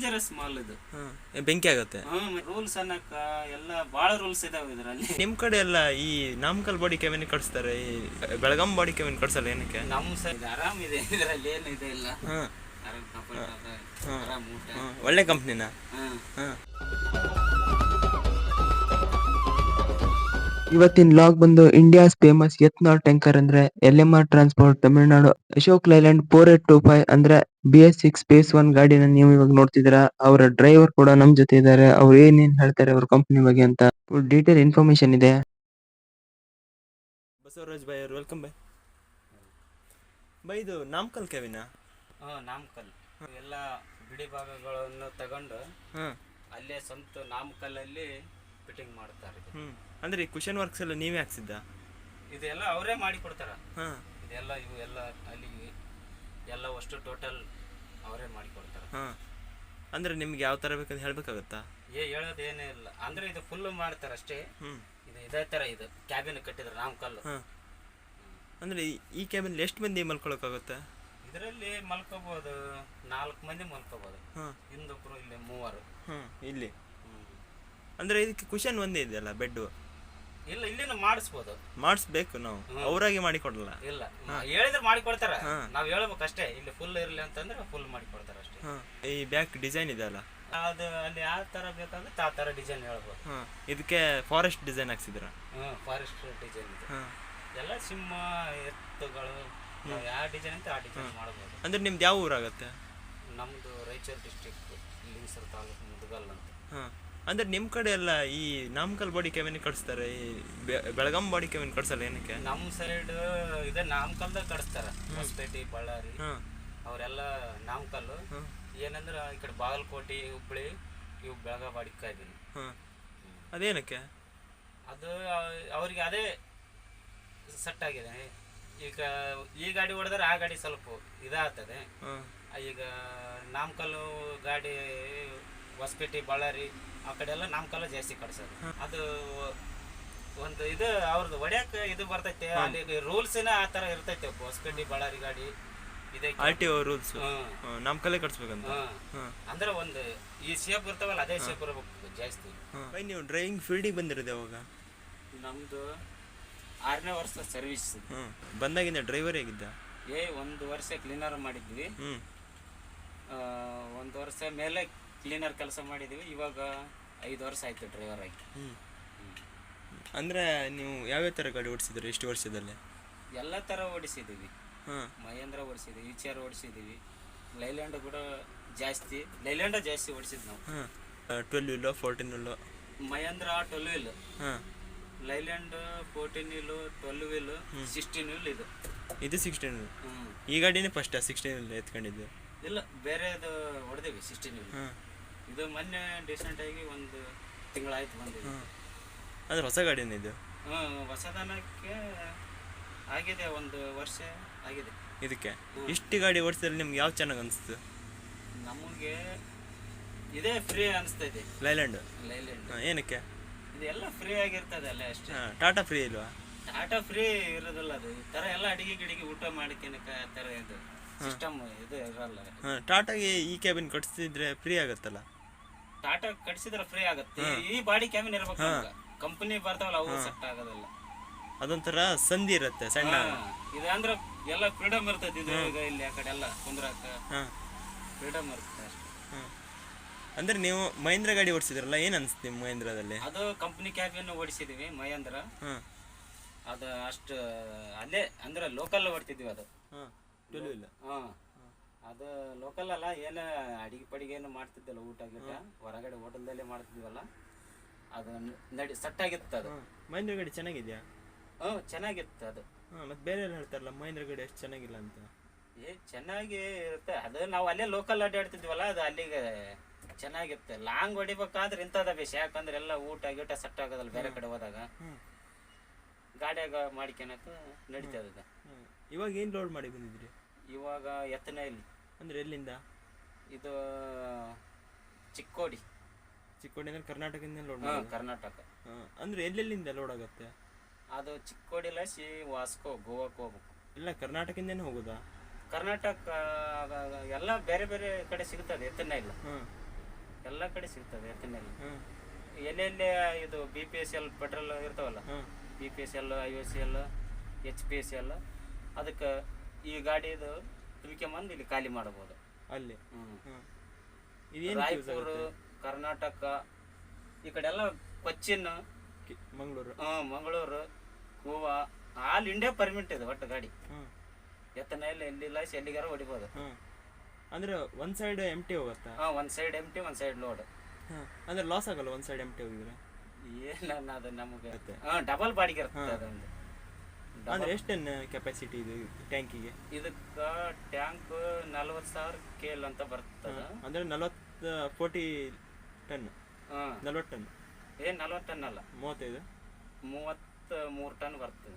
Dangerous mall ಇದು. ಬೆಂಕಿ ಆಗುತ್ತೆ. ರೂಲ್ಸ್ ಅನ್ನಕ್ಕ ಎಲ್ಲ ಬಹಳ ರೂಲ್ಸ್ ಇದಾವೆ ಇದರಲ್ಲಿ. ನಿಮ್ ಕಡೆ ಎಲ್ಲ ಈ ನಾಮಕಲ್ ಬಾಡಿ ಕೆವಿನ್ ಕಟ್ಸ್ತಾರೆ? ಈ ಬೆಳಗಾಂ ಬಾಡಿ ಕೆವಿನ್ ಕಟ್ಸಲ್ಲ ಏನಕ್ಕೆ? ನಮ್ಮ ಸೈಡ್ ಆರಾಮ್ ಇದೆ ಇದರಲ್ಲಿ ಏನು ಇದೆ ಇಲ್ಲ. ಹಾಂ. ಆರಾಮ್ ಊಟ. ಒಳ್ಳೆ ಕಂಪ್ನಿನ ಹ್ಮ್. ಹಾಂ. ಇವತ್ತಿನ ಲಾಗ್ ಬಂದು ಇಂಡಿಯಾಸ್ ಫೇಮಸ್ ಎತ್ನಾಲ್ ಟ್ಯಾಂಕರ್ ಅಂದ್ರೆ L M R transport Tamil Nadu Ashok Leyland four eight two five ಅಂದ್ರೆ B S six space one ಗಾಡಿನ ನೀವು ಇವಾಗ ನೋಡ್ತಿದ್ದೀರಾ. ಅವರ ಡ್ರೈವರ್ ಕೂಡ ನಮ್ ಜೊತೆ ಇದ್ದಾರೆ. ಅವ್ರು ಏನೇನ್ ಹೇಳ್ತಾರೆ ಅವ್ರ ಕಂಪ್ನಿ ಬಗ್ಗೆ ಅಂತ ಡೀಟೇಲ್ ಇನ್ಫಾರ್ಮೇಶನ್ ಇದೆ. ಬಸವರಾಜ್ ಬಾಯ್ ಅವ್ರು ವೆಲ್ಕಮ್ ಬಾಯ್ ಬೈ ಇದು ನಾಮಕಲ್ ಕೆವಿನ ನಾಮಕಲ್. ಎಲ್ಲ ಬಿಡಿ ಭಾಗಗಳನ್ನು ತಗೊಂಡು ಹಾಂ. ಅಲ್ಲೇ ಸ್ವಂತ ನಾಮಕಲ್ಲಲ್ಲಿ ಫಿಟ್ಟಿಂಗ್ ಮಾಡ್ತಾರೆ ಇದು. ಹ್ಞೂ ಅಂದರೆ ಈ ಕುಶನ್ ವರ್ಕ್ಸ್ ಎಲ್ಲ ನೀವೇ ಹಾಕ್ಸಿದ್ದ? ಇದೆಲ್ಲ ಅವರೇ ಮಾಡಿ ಕೊಡ್ತಾರ. ಹಾಂ. ಇದೆಲ್ಲ ಇವು ಎಲ್ಲ ಅಲ್ಲಿ ಎಲ್ಲ ಅಷ್ಟು ಟೋಟಲ್ ಅವರೇ ಮಾಡಿ ಕೊಡ್ತಾರ. ಹಾಂ. ಅಂದ್ರೆ ನಿಮ್ಗೆ ಯಾವ ಥರ ಬೇಕಂತ ಹೇಳ್ಬೇಕಾಗತ್ತಾ? ಏ ಹೇಳೋದು ಏನೇ ಇಲ್ಲ. ಅಂದ್ರೆ ಇದು ಫುಲ್ ಮಾಡ್ತಾರ ಅಷ್ಟೇ. ಹ್ಮ್. ಇದು ಇದೇ ತರ ಇದು. ಕ್ಯಾಬಿನ್ ಕಟ್ಟಿದ್ರು ರಾಮ್ ಕಲ್ ಹಾಂ. ಅಂದ್ರೆ ಈ ಕ್ಯಾಬಿನ್ ಎಷ್ಟು ಮಂದಿ ಮಲ್ಕೊಳಕ್ಕಾಗುತ್ತೆ? ಇದರಲ್ಲಿ ಮಲ್ಕೋಬಹುದು ನಾಲ್ಕು ಮಂದಿ ಮಲ್ಕೋಬಹುದು ಹಾಂ. ಹಿಂದೊಬ್ರು ಇಲ್ಲಿ ಮೂವರು. ಹ್ಮ್. ಇಲ್ಲಿ. ಹ್ಮ್. ಅಂದರೆ ಇದಕ್ಕೆ ಕುಶನ್ ಒಂದೇ ಇದೆಯಲ್ಲ ಬೆಡ್ ಇಲ್ಲ ಇಲ್ಲಿನ ಮಾಡಿಸ್ಬೋದು. ಮಾಡಿಸ್ಬೇಕು ನಾವು. ಅವರಾಗಿ ಮಾಡಿ ಕೊಡಲ್ಲ ಇಲ್ಲ ಹೇಳಿದ್ರೆ ಮಾಡಿ ನಾವು ಹೇಳ್ಬೇಕು ಅಷ್ಟೇ ಇಲ್ಲಿ ಫುಲ್ ಇರಲಿ ಅಂತಂದ್ರೆ ಫುಲ್ ಮಾಡಿ ಕೊಡ್ತಾರ ಅಷ್ಟೇ ಈ ಬ್ಯಾಕ್ ಡಿಸೈನ್ ಇದೆ ಅಲ್ಲ? ಅದು ಅಲ್ಲಿ ಯಾವ ತರ ಬೇಕಂದ್ರೆ ಆ ತರ ಡಿಸೈನ್ ಹೇಳ್ಬೋದು. ಇದಕ್ಕೆ ಫಾರೆಸ್ಟ್ ಡಿಸೈನ್ ಹಾಕ್ಸಿದ್ರ ಹ್ಮ್ ಫಾರೆಸ್ಟ್ ಡಿಸೈನ್ ಇದೆ. ಎಲ್ಲ ಸಿಂಹ ಎತ್ತುಗಳು ನಾವು ಯಾವ ಡಿಸೈನ್ ಅಂತ ಆ ಡಿಸೈನ್ ಮಾಡ್ಬೋದು. ಅಂದ್ರೆ ನಿಮ್ದು ಯಾವ ಊರಾಗತ್ತೆ? ನಮ್ದು ರಾಯಚೂರು ಡಿಸ್ಟಿಕ್ ಲಿಂಗಸೂರು ತಾಲೂಕು ಮುದಗಲ್ ಅಂತ. ಅಂದರೆ ನಿಮ್ಮ ಕಡೆ ಎಲ್ಲ ಈ ನಾಮಕಲ್ ಬಾಡಿ ಕೆವಿನ್ ಕಟ್ಸ್ತಾರೆ ಈ ಬೆಳಗಾಂ ಬಾಡಿ ಕೆವಿನ್ ಕಟ್ಸಲ್ಲ ಏನಕ್ಕೆ? ನಮ್ಮ ಸೈಡ್ ಇದೆ ನಾಮಕಲ್ದಾಗ ಕಡಿಸ್ತಾರ ಹೊಸಪೇಟೆ ಬಳ್ಳಾರಿ. ಹಾಂ. ಅವರೆಲ್ಲ ನಾಮಕಲ್ಲು ಏನಂದ್ರೆ ಈ ಕಡೆ ಬಾಗಲಕೋಟೆ ಹುಬ್ಳಿ ಇವು ಬೆಳಗಾವಿ ಬಾಡಿ ಹಾಂ. ಅದೇನಕ್ಕೆ? ಅದು ಅವ್- ಅವ್ರಿಗೆ ಅದೇ ಸೆಟ್ ಆಗಿದೆ. ಈಗ ಈ ಗಾಡಿ ಹೊಡೆದ್ರೆ ಆ ಗಾಡಿ ಸ್ವಲ್ಪ ಇದಾಗ್ತದೆ. ಹಾಂ. ಈಗ ನಾಮಕಲ್ಲು ಗಾಡಿ ಹೊಸಪೇಟೆ ಬಳ್ಳಾರಿ ಆ ಕಡೆ ಎಲ್ಲ ನಾಮಕಲ್ಲು ಜಾಸ್ತಿ ಕಟ್ಸೋದು. ಅದು ಒಂದು ಇದು ಅವ್ರದ್ದು ಒಡ್ಯಾಕ ಇದು ಬರ್ತೈತೆ ಅಲ್ಲಿ ರೂಲ್ಸ್ನ ಆ ಥರ ಇರ್ತೈತೆ ಹೊಸಪೇಟೆ ಬಳ್ಳಾರಿ ಗಾಡಿ ಇದೆ ಆರ್ ಟಿ ರೂಲ್ಸ್ ನಮ್ಮ ನಾಮಕಲ್ಲೇ ಕಟ್ಸ್ಬೇಕಂತ. ಅಂದ್ರೆ ಒಂದು ಈ ಶೇಪ್ ಇರ್ತಾವಲ್ಲ ಅದೇ ಶೇಪ್ ಬರ್ಬೇಕು ಜಾಸ್ತಿ. ಬೈ ನೀವು ಡ್ರೈವಿಂಗ್ ಫೀಲ್ಡಿಗೆ ಬಂದಿರೋದು ಯಾವಾಗ? ನಮ್ದು ಆರನೇ ವರ್ಷ ಸರ್ವಿಸ್ ಹ್ಞೂ ಬಂದಾಗಿಂದ ಡ್ರೈವರ್ ಹೇಗಿದ್ದ? ಏ ಒಂದು ವರ್ಷ ಕ್ಲೀನರ್ ಮಾಡಿದ್ವಿ. ಹ್ಞೂ ಒಂದು ವರ್ಷ ಮೇಲೆ ಕ್ಲೀನರ್ ಕೆಲಸ ಮಾಡಿದೀವಿ. ಇವಾಗ ಐದು ವರ್ಷ ಆಯ್ತು ಡ್ರೈವರ್ ಆಗಿ. ಅಂದ್ರೆ ನೀವು ಯಾವ್ಯಾವ ಥರ ಗಾಡಿ ಓಡಿಸಿದ್ರಿ ಎಷ್ಟು ವರ್ಷದಲ್ಲಿ? ಎಲ್ಲ ಥರ ಓಡಿಸಿದ್ದೀವಿ ಹಾಂ. ಮಹೇಂದ್ರ ಓಡಿಸಿದೀವಿ ಚೇರ್ ಓಡಿಸಿದ್ದೀವಿ ಲೈಲ್ಯಾಂಡ್ ಕೂಡ ಜಾಸ್ತಿ ಲೈಲ್ಯಾಂಡ ಜಾಸ್ತಿ ಓಡಿಸಿದ್ ನಾವು. ಹಾಂ. Twelve wheel fourteen wheel Mahindra twelve wheel ಹಾಂ. Leyland fourteen wheel twelve wheel sixteen wheel ಇದು. ಇದು ಸಿಕ್ಸ್ಟೀನ್ ವೀಲ್. ಈ ಗಾಡಿನೇ ಫಸ್ಟ್ ಸಿಕ್ಸ್ಟೀನ್ ವೀಲ್ ಎತ್ಕೊಂಡಿದ್ದು? ಇಲ್ಲ ಬೇರೆದು ಹೊಡೆದಿವಿ ಸಿಕ್ಸ್ಟೀನ್ ವೀಲ್ ಹಾಂ. ಇದು ಮೊನ್ನೆ ಡಿಸೆಂಟ್ ಆಗಿ ಒಂದು ತಿಂಗಳಾಯ್ತು ಬಂದಿದೆ. ಅಂದ್ರೆ ಹೊಸ ಗಾಡಿನ ಇದು? ಹ್ಮ್ ಹೊಸದನಕ್ಕೆ ಆಗಿದೆ ಒಂದು ವರ್ಷ ಆಗಿದೆ. ಇದಕ್ಕೆ? ಇಷ್ಟು ಗಾಡಿ ಓಡಿಸಿದ್ರೆ ನಿಮ್ಗೆ ಯಾವ ಚೆನ್ನಾಗಿ ಅನಿಸ್ತು? ನಮಗೆ ಇದೇ ಫ್ರೀ ಅನಿಸ್ತೈತಿ ಲೈಲ್ಯಾಂಡ್? ಲೈಲ್ಯಾಂಡ್. ಏನಕ್ಕೆ? ಇದೆಲ್ಲ ಫ್ರೀ ಆಗಿರ್ತದೆ ಅಲ್ಲೇ ಅಷ್ಟೇ. ಹಾಂ ಟಾಟಾ ಫ್ರೀ ಇಲ್ವಾ? ಟಾಟಾ ಫ್ರೀ ಇರೋದಿಲ್ಲ ಅದು. ಈ ಥರ ಎಲ್ಲ ಅಡಿಗೆ ಗಿಡಿಗೆ ಊಟ ಮಾಡ್ಕೊಳಕ ಆ ಥರ ಇದು ಸಿಸ್ಟಮ್ ಇದು ಇರಲ್ಲ. ಹಾಂ ಟಾಟಾಗೆ ಈ ಕ್ಯಾಬಿನ್ ಕಟ್ಸಿದ್ರೆ ಫ್ರೀ ಆಗುತ್ತಲ್ಲ? ಟಾಟಾ ಕಟ್ಸಿದ್ರೆ ಫ್ರೀ ಆಗುತ್ತೆ. ಈ ಬಾಡಿ ಕ್ಯಾಬಿನ್ ಇರ್ಬೇಕು ಕಂಪನಿ ಬರ್ತಾವಲ್ಲ ಅವು ಸೆಟ್ ಆಗೋದಿಲ್ಲ. ಅದೊಂಥರ ಸಂಧಿ ಇರುತ್ತೆ ಸಣ್ಣ. ಇದಂದ್ರೆ ಎಲ್ಲ ಫ್ರೀಡಮ್ ಇರ್ತೈತಿ ಇದು ಈಗ ಇಲ್ಲಿ ಆ ಕಡೆ ಎಲ್ಲ ಕುಂದ್ರಾಕ ಹಾಂ. ಫ್ರೀಡಮ್ ಇರುತ್ತೆ ಅಂದ್ರೆ ಹಾಂ. ಅಂದರೆ ನೀವು ಮಹೇಂದ್ರ ಗಾಡಿ ಓಡಿಸಿದ್ರಲ್ಲ ಏನ್ ಅನ್ಸುತ್ತೆ ನಿಮ್ಮ ಮಹೇಂದ್ರದಲ್ಲಿ? ಅದು ಕಂಪನಿ ಕ್ಯಾಬಿನ್ ಓಡಿಸಿದೀವಿ ಮಹೇಂದ್ರ. ಹಾಂ. ಅದು ಅಷ್ಟು ಅಲ್ಲೇ ಅಂದ್ರೆ ಲೋಕಲ್ ಹೊಡ್ತಿದ್ವಿ ಅದು. ಹಾ. ಹಾ. ಅದು ಲೋಕಲ್ ಅಲ್ಲ ಏನು ಅಡಿಗೆ ಪಡಿಗೆ ಏನು ಮಾಡ್ತಿದ್ದಲ್ಲ ಊಟ ಗೀಟ ಹೊರಗಡೆ ಹೋಟೆಲ್ದಲ್ಲೇ ಮಾಡ್ತಿದ್ವಲ್ಲ ಅದು ನಡಿ ಸಟ್ ಆಗಿತ್ತು ಅದು ಮಹೇಂದ್ರ ಗಡಿ ಚೆನ್ನಾಗಿದೆಯಾ? ಹ್ಞೂ ಚೆನ್ನಾಗಿತ್ತು ಅದು. ಮತ್ತೆ ಮತ್ತು ಬೇರೆ ಎಲ್ಲ ಹೇಳ್ತಾರಲ್ಲ ಮಹೇಂದ್ರ ಗಡಿ ಅಷ್ಟು ಚೆನ್ನಾಗಿಲ್ಲ ಅಂತ. ಏ ಚೆನ್ನಾಗಿ ಇರುತ್ತೆ. ಅದು ನಾವು ಅಲ್ಲೇ ಲೋಕಲ್ ಅಡ್ಡಾಡ್ತಿದ್ವಲ್ಲ ಅದು ಅಲ್ಲಿಗೆ ಚೆನ್ನಾಗಿತ್ತು. ಲಾಂಗ್ ಹೊಡಿಬೇಕಾದ್ರೆ ಇಂಥದ ಬೇಸ್ ಯಾಕಂದ್ರೆ ಎಲ್ಲ ಊಟ ಗೀಟ ಸೆಟ್ ಆಗೋದಲ್ಲ ಬೇರೆ ಕಡೆ ಹೋದಾಗ. ಗಾಡಿಯಾಗ ಮಾಡ್ಕೊಳಕ ನಡೀತದ ಅದು. ಇವಾಗ ಏನು ಲೋಡ್ ಮಾಡಿ ಬಂದಿದ್ರಿ? ಇವಾಗ ಎತ್ತನೇ ಇಲ್ಲಿ. ಅಂದರೆ ಎಲ್ಲಿಂದ? ಇದು ಚಿಕ್ಕೋಡಿ. ಚಿಕ್ಕೋಡಿ ಅಂದ್ರೆ ಕರ್ನಾಟಕದಿಂದ ಲೋಡ್ ಹಾ, ಕರ್ನಾಟಕ. ಅಂದ್ರೆ ಎಲ್ಲೆಲ್ಲಿಂದ ಲೋಡ್ ಆಗುತ್ತೆ? ಅದು ಚಿಕ್ಕೋಡಿ ಲಸಿ ವಾಸ್ಕೋ ಗೋವಾಕ್ಕೆ ಹೋಗ್ಬೇಕು. ಇಲ್ಲ ಕರ್ನಾಟಕದಿಂದನೇ ಹೋಗೋದಾ? ಕರ್ನಾಟಕ ಎಲ್ಲ ಬೇರೆ ಬೇರೆ ಕಡೆ ಸಿಗ್ತದೆ ಎತ್ತನೇ ಇಲ್ಲ. ಹಾಂ. ಎಲ್ಲ ಕಡೆ ಸಿಗ್ತದೆ ಎತ್ತನ ಹಾಂ. ಎಲ್ಲೆಲ್ಲಿ ಇದು B P S L petrol ಇರ್ತಾವಲ್ಲ? ಹಾಂ. B P S L I S L H P S L ಅದಕ್ಕೆ ಈ ಗಾಡಿದು ತುಂಬ್ಕೊಂಬಂದು ಇಲ್ಲಿ ಖಾಲಿ ಮಾಡಬಹುದು ಅಲ್ಲಿ? ಹ್ಮ್. ಇದೇನು ರಾಯಪುರ ಕರ್ನಾಟಕ ಈ ಕಡೆ ಎಲ್ಲ Cochin Mangaluru. Mangaluru Goa all India permit ಇದೆ ಒಟ್ಟು ಗಾಡಿ. ಎತ್ತನ ಎಲ್ಲಿ ಎಲ್ಲಿಲ್ಲ ಎಲ್ಲಿಗಾರ ಹೊಡಿಬೋದು. ಅಂದ್ರೆ ಒಂದ್ ಸೈಡ್ ಎಂ ಟಿ ಹೋಗುತ್ತಾ? ಹಾಂ ಒಂದ್ ಸೈಡ್ ಎಂಟಿ ಒಂದ್ ಸೈಡ್ ಲೋಡ್ ಹಾಂ ಅಂದ್ರೆ ಲಾಸ್ ಆಗಲ್ಲ ಒಂದು ಸೈಡ್ ಎಂ ಟಿ ಹೋಗಿದ್ರೆ ಏನಲ್ಲ ಅದು ನಮಗೆ? ಡಬಲ್ ಬಾಡಿಗೆ ಇರ್ತದೆ ಅದೊಂದು. ಅಂದ್ರೆ ಎಷ್ಟನ್ನು ಕೆಪಾಸಿಟಿ ಇದು ಟ್ಯಾಂಕಿಗೆ ಇದಕ್ಕ ಟ್ಯಾಂಕ್ ನಲ್ವತ್ತು ಸಾವಿರ ಕೇಲ್ ಅಂತ ಬರ್ತದ. ಅಂದ್ರೆ ನಲವತ್ತು ಕೋಟಿ ಟನ್ ಹಾಂ. ನಲ್ವತ್ತು ಟನ್ ಏ ನಲ್ವತ್ತು ಟನ್ ಅಲ್ಲ. ಮೂವತ್ತೈದು? ಮೂವತ್ತು ಮೂರು ಟನ್ ಬರ್ತದೆ.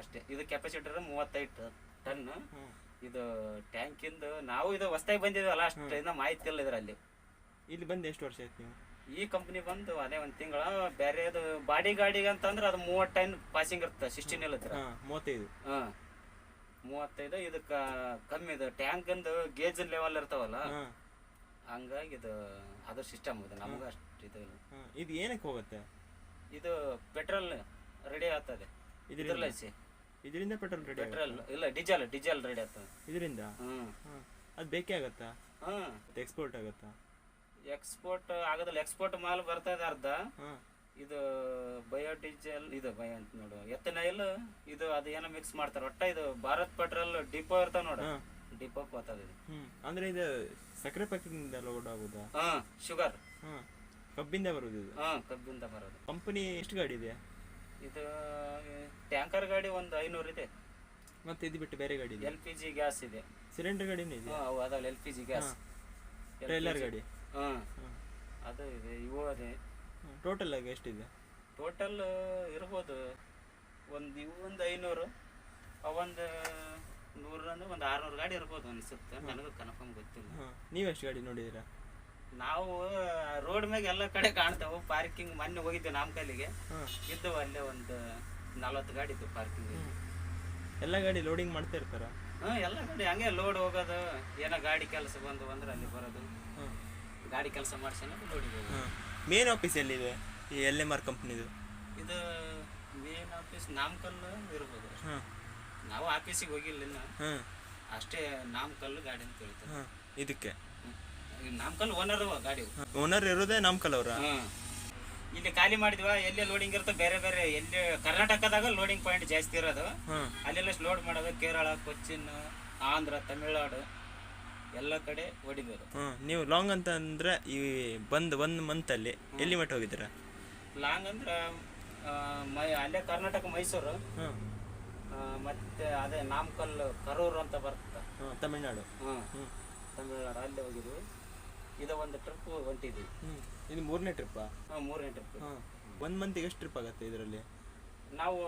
ಅಷ್ಟೇ. ಇದು ಕೆಪಾಸಿಟಿ ಮೂವತ್ತೈದು ಟನ್ ಇದು ಟ್ಯಾಂಕಿಂದ ನಾವು ಇದು ಹೊಸ್ದಾಗಿ ಬಂದಿದ್ವಲ್ಲ ಅಷ್ಟು ಇನ್ನ ಮಾಹಿತಿ ಇಲ್ಲ ಇದರಲ್ಲಿ. ಇಲ್ಲಿ ಬಂದು ಎಷ್ಟು ವರ್ಷ ಆಯ್ತು ನೀವು? ಈ ಕಂಪ್ನಿ ಬಂದು ಅದೇ ಒಂದು ತಿಂಗಳ ಬೇರೆದು ಬಾಡಿ ಗಾಡಿಗೆ ಅಂತಂದ್ರೆ ಅದು ಮೂವತ್ತು ಟೈನ್ ಪಾಸಿಂಗ್ ಇರುತ್ತೆ ಸಿಕ್ಸ್ಟೀನ್ ಇಲ್ಲತ್ರ ಮೂವತ್ತೈದು. ಹಾಂ ಮೂವತ್ತೈದು ಇದಕ್ಕೆ ಕಮ್ಮಿ ಇದು ಟ್ಯಾಂಕಿಂದು ಗೇಜ್ ಲೆವೆಲ್ ಇರ್ತಾವಲ್ಲ ಹಂಗಾಗಿ ಇದು ಅದ್ರ ಸಿಸ್ಟಮ್ ಇದೆ ನಮಗೆ ಅಷ್ಟು ಇದು ಇಲ್ಲ. ಇದು ಏನಕ್ಕೆ ಹೋಗುತ್ತೆ? ಇದು ಪೆಟ್ರೋಲ್ ರೆಡಿ ಆಗ್ತದೆ. ಇದರಿಂದ? ಇದ್ರಲ್ಲಿಸಿ ಇದರಿಂದ ಪೆಟ್ರೋಲ್ ರೆಡಿ ಪೆಟ್ರೋಲ್ ಇಲ್ಲ ಡೀಸೆಲ್ ಡೀಸೆಲ್ ರೆಡಿ ಆಗ್ತದೆ. ಇದರಿಂದ? ಹ್ಞೂ ಹಾಂ ಅದು ಬೇಕೇ ಆಗುತ್ತಾ? ಹ್ಮ್ ಎಕ್ಸ್ಪೋರ್ಟ್ ಆಗುತ್ತಾ? ಎಕ್ಸ್ಪೋರ್ಟ್ ಆಗೋದಿಲ್ಲ ಎಕ್ಸ್ಪೋರ್ಟ್ ಮಾಲ್ ಬರ್ತಾ ಇದೆ ಅರ್ಧ. ಇದು ಬಯೋಡೀಸೆಲ್ ಇದು ಬಯೋ ಅಂತ ನೋಡು ಎತ್ತನೈಲ್ ಇದು ಅದು ಏನೋ ಮಿಕ್ಸ್ ಮಾಡ್ತಾರೆ. ಒಟ್ಟ ಇದು ಭಾರತ್ ಪೆಟ್ರೋಲ್ ಡಿಪೋ ಇರ್ತಾವ ನೋಡು. ಡಿಪೋ ಬರ್ತದೆ ಇದು. ಅಂದ್ರೆ ಇದು ಸಕ್ಕರೆ ಪ್ಯಾಕಿಂಗ್ ಲೋಡ್ ಆಗೋದಾ ಹಾ ಶುಗರ್ ಹಾಂ. ಕಬ್ಬಿಂದ ಬರೋದು ಇದು? ಹಾ ಕಬ್ಬಿಂದ ಬರೋದು. ಕಂಪನಿ ಎಷ್ಟು ಗಾಡಿ ಇದೆ? ಇದು ಟ್ಯಾಂಕರ್ ಗಾಡಿ ಒಂದು ಐನೂರು ಇದೆ. ಮತ್ತೆ ಇದು ಬಿಟ್ಟು ಬೇರೆ ಗಾಡಿ ಇದೆ? ಎಲ್ ಪಿ ಜಿ ಗ್ಯಾಸ್ ಇದೆ. ಸಿಲಿಂಡರ್ ಗಾಡಿನೂ ಇದೆ? ಅದಾವಲ್ಲ L P G gas trailer ಗಾಡಿ? ಅದು ಇದೆ ಇವು ಅದೇ. ಟೋಟಲ್ ಆಗಿ ಎಷ್ಟಿದೆ? ಟೋಟಲ್ ಇರ್ಬೋದು ಒಂದು ಇವು ಒಂದು ಐನೂರು ಅವೊಂದು ನೂರು ಅಂದ್ರೆ ಒಂದು ಆರ್ನೂರು ಗಾಡಿ ಇರ್ಬೋದು ಅನಿಸುತ್ತೆ ನನಗೂ ಕನ್ಫರ್ಮ್ ಗೊತ್ತಿಲ್ಲ. ನೀವು ಎಷ್ಟು ಗಾಡಿ ನೋಡಿದ್ದೀರಾ ನಾವು ರೋಡ್ ಮ್ಯಾಗ ಎಲ್ಲ ಕಡೆ ಕಾಣ್ತೇವೆ ಪಾರ್ಕಿಂಗ್ ಮೊನ್ನೆ ಹೋಗಿದ್ದೆ ನಮ್ಮ ಕೈಲಿಗೆ ಇದ್ದವು ಅಲ್ಲೇ ಒಂದು ನಲ್ವತ್ತು ಗಾಡಿ ಇತ್ತು ಪಾರ್ಕಿಂಗ್ ಎಲ್ಲ ಗಾಡಿ ಲೋಡಿಂಗ್ ಮಾಡ್ತಾ ಇರ್ತಾರ? ಹಾಂ ಎಲ್ಲ ಗಾಡಿ ಹಂಗೆ ಲೋಡ್ ಹೋಗೋದು ಏನೋ ಗಾಡಿ ಕೆಲಸ ಬಂದು ಅಂದ್ರೆ ಅಲ್ಲಿ ಬರೋದು. ಗಾಡಿ ಕೆಲಸ ಮಾಡಿಸಿ ನೋಡಿದ್ದೇವೆ. ಮೇನ್ ಆಫೀಸ್ ಎಲ್ಲಿದೆ? ಈ ಎಲ್ ಎಂ ಆರ್ ಕಂಪ್ನಿದು ಇದು ಮೇನ್ ಆಫೀಸ್ ನಾಮಕಲ್ಲು ಇರ್ಬೋದು. ಹಾಂ. ನಾವು ಆಫೀಸಿಗೆ ಹೋಗಿಲ್ಲ ಇನ್ನು. ಹಾಂ. ಅಷ್ಟೇ ನಾಮಕಲ್ಲು ಗಾಡಿ ಅಂತ ಹೇಳ್ತಾರೆ ಹಾಂ. ಇದಕ್ಕೆ? ನಾಮಕಲ್ ಓನರ್ ಗಾಡಿ ಓನರ್ ಇರೋದೇ ನಾಮಕಲ್ ಅವರ. ಇಲ್ಲಿ ಖಾಲಿ ಮಾಡಿದ್ವಾ ಎಲ್ಲಿ ಲೋಡಿಂಗ್ ಇರುತ್ತೆ ಬೇರೆ ಬೇರೆ ಎಲ್ಲಿ ಕರ್ನಾಟಕದಾಗ ಲೋಡಿಂಗ್ ಪಾಯಿಂಟ್ ಜಾಸ್ತಿ ಇರೋದು. ಅಲ್ಲೆಲ್ಲ ಲೋಡ್ ಮಾಡೋದು ಕೇರಳ ಕೊಚ್ಚಿನ್ ಆಂಧ್ರ ತಮಿಳ್ನಾಡು. ಎಲ್ಲ ಕಡೆ ಹೊಡಿಬೋದು ಹಾಂ ನೀವು ಲಾಂಗ್ ಅಂತ ಅಂದರೆ ಈ ಬಂದು ಒಂದು ಮಂತಲ್ಲಿ ಎಲ್ಲಿ ಮಟ್ಟ ಹೋಗಿದ್ದೀರಾ? ಲಾಂಗ್ ಅಂದ್ರೆ ಮೈ ಅಲ್ಲೇ ಕರ್ನಾಟಕ ಮೈಸೂರು. ಹಾಂ. ಆ, ಮತ್ತೆ ಅದೇ ನಾಮಕಲ್ ಕರೂರು ಅಂತ ಬರುತ್ತೆ ಹಾಂ ತಮಿಳ್ನಾಡು. ಹ್ಮ್. ತಮಿಳ್ನಾಡು ಅಲ್ಲಿ ಹೋಗಿದ್ವಿ. ಇದು ಒಂದು ಟ್ರಿಪ್ ಹೊಂಟಿದ್ವಿ. ಹ್ಞೂ ಇದು ಮೂರನೇ ಟ್ರಿಪ್ಪಾ ಹಾಂ ಮೂರನೇ ಟ್ರಿಪ್ ಹಾಂ. ಒಂದು ಮಂತಿಗೆ ಎಷ್ಟು ಟ್ರಿಪ್ ಆಗುತ್ತೆ ಇದರಲ್ಲಿ? ನಾವು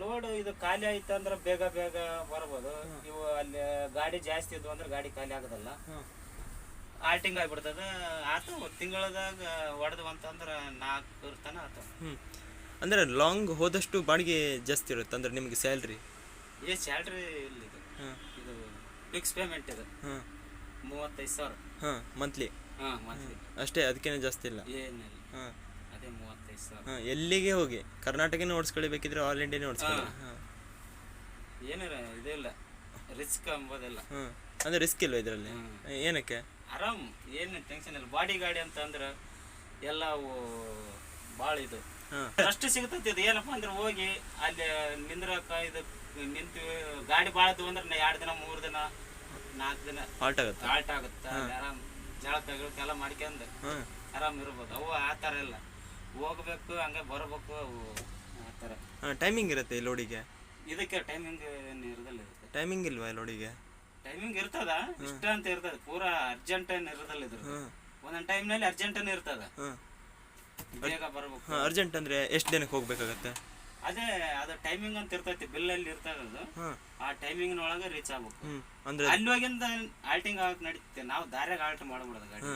ಲೋಡ್ ಇದು ಖಾಲಿ ಆಯ್ತು ಅಂದ್ರೆ ಬೇಗ ಬೇಗ ಬರ್ಬೋದು. ಇವು ಅಲ್ಲಿ ಗಾಡಿ ಜಾಸ್ತಿ ಇದ್ವು ಅಂದ್ರೆ ಗಾಡಿ ಖಾಲಿ ಆಗೋದಲ್ಲ. ಆಲ್ಟಿಂಗ್ ಆಗ್ಬಿಡ್ತದ. ಆತು ತಿಂಗಳದಾಗ ಹೊಡೆದು ಅಂತಂದ್ರೆ ನಾಲ್ಕು ತನ ಆತು. ಅಂದ್ರೆ ಲಾಂಗ್ ಹೋದಷ್ಟು ಬಾಡಿಗೆ ಜಾಸ್ತಿ ಇರುತ್ತೆ ಅಂದ್ರೆ ನಿಮಗೆ ಸ್ಯಾಲ್ರಿ ಏ ಸ್ಯಾಲ್ರಿ ಇಲ್ಲಿ ಇದು. ಫಿಕ್ಸ್ ಪೇಮೆಂಟ್ ಇದು. ಮೂವತ್ತೈದು ಸಾವಿರ. ಹಾಂ ಮಂತ್ಲಿ ಹಾಂ ಮಂತ್ಲಿ ಅಷ್ಟೇ ಅದಕ್ಕೇನೆ ಜಾಸ್ತಿ ಇಲ್ಲ? ಏನಿಲ್ಲ. ಹಾಂ. ಅದೇ ಮೂವತ್ತೈದು ಸಾವಿರ. ಹಾಂ ಎಲ್ಲಿಗೆ ಹೋಗಿ? ಕರ್ನಾಟಕನೇ ಓಡಿಸ್ಕೊಳ್ಳಿ ಬೇಕಿದ್ರೆ ಆಲ್ ಇಂಡಿಯಾನೇ ಓಡಿಸ್ಕೊಳ್ಳಿ. ಹಾಂ. ಏನಾರ ಇದಿಲ್ಲ ರಿಸ್ಕ್ ಅಂಬೋದಿಲ್ಲ. ಹಾಂ. ಅಂದರೆ ರಿಸ್ಕ್ ಇಲ್ವಾ ಇದರಲ್ಲಿ? ಏನಕ್ಕೆ? ಆರಾಮ್ ಏನು ಟೆನ್ಷನ್ ಇಲ್ಲ. ಬಾಡಿ ಗಾಡಿ ಅಂತ ಅಂದ್ರೆ ಎಲ್ಲ ಭಾಳ ಇದು. ಅಷ್ಟು ಸಿಗ್ತೈತಿ ಇದು ಏನಪ್ಪ ಅಂದ್ರೆ ಹೋಗಿ ಅಲ್ಲಿ ನಿಂದ್ರಕ ಇದು ನಿಂತು ಗಾಡಿ ಭಾಳದು ಅಂದ್ರೆ ಎರಡು ದಿನ ಮೂರು ದಿನ ನಾಲ್ಕು ದಿನ ಹಾಲ್ಟ್ ಆಗುತ್ತೆ? ಆಲ್ಟ್ ಆಗುತ್ತೆ? ಆರಾಮ್ ಜಳಕ ಗಿಳಕ ಎಲ್ಲ ಮಾಡ್ಕೊಂಡು ಆರಾಮ್ ಇರ್ಬೋದು. ಅವು ಆ ಥರ ಇಲ್ಲ. ಹೋಗ್ಬೇಕು ಹಂಗೆ ಬರಬೇಕು ಅವು ಆ ಥರ. ಟೈಮಿಂಗ್ ಇರುತ್ತೆ ಈ ಲೋಡಿಗೆ ಇದಕ್ಕೆ ಟೈಮಿಂಗ್ ಏನು ಇರೋದಿಲ್ಲ ಇದಕ್ಕೆ. ಟೈಮಿಂಗ್ ಇಲ್ವಾ ಈ ಲೋಡಿಗೆ ಟೈಮಿಂಗ್ ಇರ್ತದ ಇಷ್ಟ ಅಂತ ಇರ್ತದ ಪೂರಾ ಅರ್ಜೆಂಟ್ ಏನು ಇರೋದಿಲ್ಲ ಇದ್ರ ಟೈಮ್ ಒಂದೊಂದು ಟೈಮ್ನಲ್ಲಿ ಅರ್ಜೆಂಟ್ ಇರ್ತದ. ಹಾಂ. ಬೇಗ ಬರ್ಬೇಕು. ಅರ್ಜೆಂಟ್ ಅಂದ್ರೆ ಎಷ್ಟು ದಿನಕ್ಕೆ ಹೋಗ್ಬೇಕಾಗತ್ತೆ? ಅದೇ ಅದು ಟೈಮಿಂಗ್ ಅಂತ ಇರ್ತೈತಿ ಬಿಲ್ಲಲ್ಲಿ ಇರ್ತದ ಅದು. ಹಾಂ. ಆ ಟೈಮಿಂಗ್ನೊಳಗೆ ರೀಚ್ ಆಗ್ಬೇಕು. ಅಂದ್ರೆ ಅಂದರೆ ಅಲ್ಲಿ ಹೋಗಿಂದ ಆಲ್ಟಿಂಗ್ ಆಗಕ್ ನಡೀತೆ ನಾವು ದಾರ್ಯಾಗ ಆಲ್ಟ್ ಮಾಡ್ಬಿಡೋದು ಗಾಡಿ.